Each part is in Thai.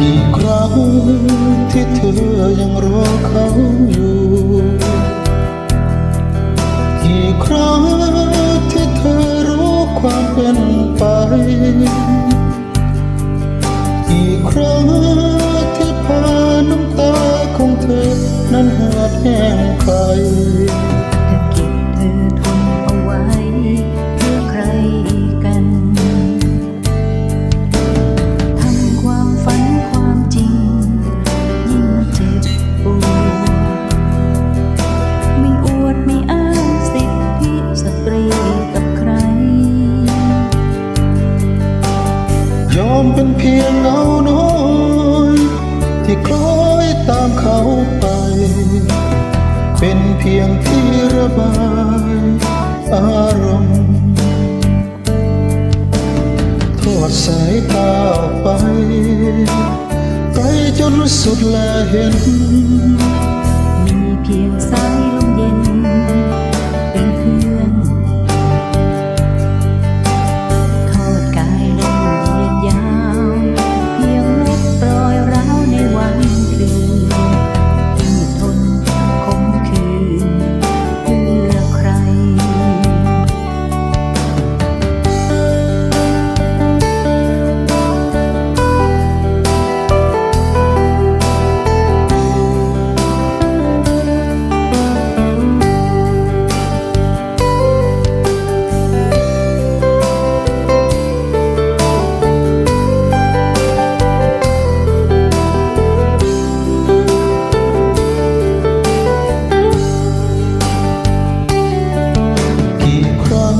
อีกครั้งที่เธอยังรอเขาอยู่ อีกครั้งที่เธอรู้ความเป็นไป อีกครั้ง บายอารมณ์ทอดสายตาออกไปไกลจนสุดแลเห็น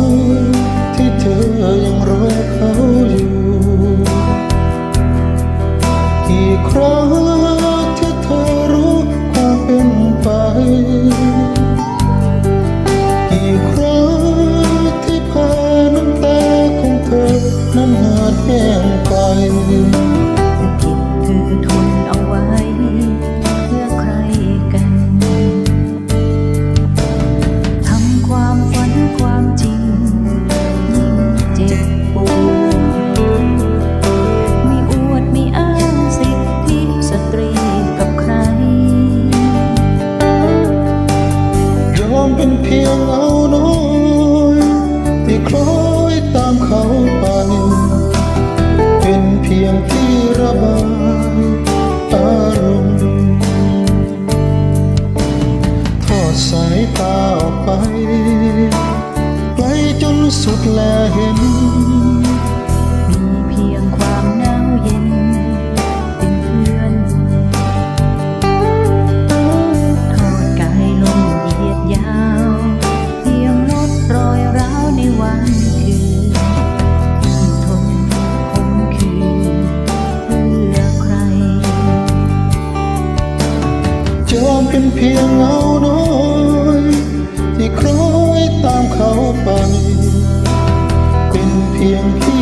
soul. เมีเพียงความหนาวเย็น เป็นเพื่อนทอดกายลงเหยียดยาว เพียงลดรอยร้าวในวันคืนทนคงคืนเพื่อใครจอเป็นเพียงเงาน้อย ที่คล้อยตามเขาไป Em